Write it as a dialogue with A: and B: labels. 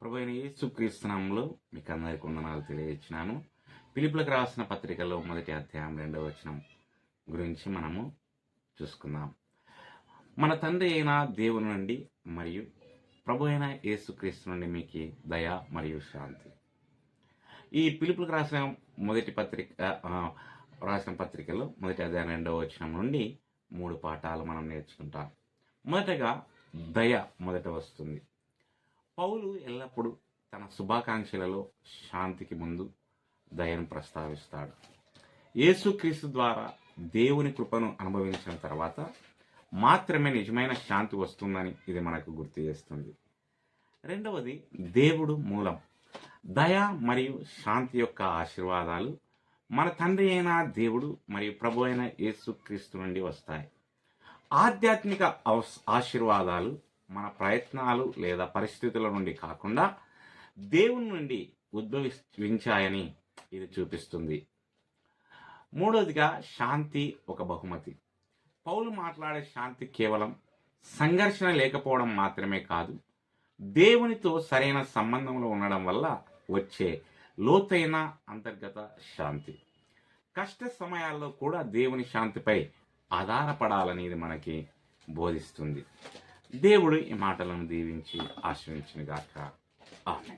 A: ప్రభు అయిన యేసుక్రీస్తునామంలో మీకు అందరికి వందనాలు తెలియజేసినాను పిలుపులకు రాసిన పత్రికలో మొదటి అధ్యాయం రెండవ వచనం గురించి మనము చూసుకుందాం. మన తండ్రి అయిన దేవుని నుండి మరియు ప్రభు అయిన యేసుక్రీస్తు నుండి మీకు దయ మరియు శాంతి. ఈ పిలుపులకు రాసిన మొదటి పత్రిక రాసిన పత్రికలో మొదటి అధ్యాయం రెండవ వచనం నుండి మూడు పాఠాలు మనం నేర్చుకుంటాం. మొదటగా దయ మొదట వస్తుంది. పౌలు ఎల్లప్పుడూ తన శుభాకాంక్షలలో శాంతికి ముందు దయను ప్రస్తావిస్తాడు. యేసుక్రీస్తు ద్వారా దేవుని కృపను అనుభవించిన తర్వాత మాత్రమే నిజమైన శాంతి వస్తుందని ఇది మనకు గుర్తు చేస్తుంది. రెండవది దేవుడు మూలం. దయ మరియు శాంతి యొక్క ఆశీర్వాదాలు మన తండ్రి అయిన దేవుడు మరియు ప్రభు అయిన యేసుక్రీస్తు నుండి వస్తాయి. ఆధ్యాత్మిక ఆశీర్వాదాలు మన ప్రయత్నాలు లేదా పరిస్థితుల నుండి కాకుండా దేవుని నుండి ఉద్భవించాయని ఇది చూపిస్తుంది. మూడవదిగా శాంతి ఒక బహుమతి. పౌలు మాట్లాడే శాంతి కేవలం సంఘర్షణ లేకపోవడం మాత్రమే కాదు దేవునితో సరైన సంబంధంలో ఉండడం వల్ల వచ్చే లోతైన అంతర్గత శాంతి. కష్ట సమయాల్లో కూడా దేవుని శాంతిపై ఆధారపడాలనేది మనకి బోధిస్తుంది. దేవుడు ఈ మాటలను దీవించి ఆశ్రయించిన గాక ఆమె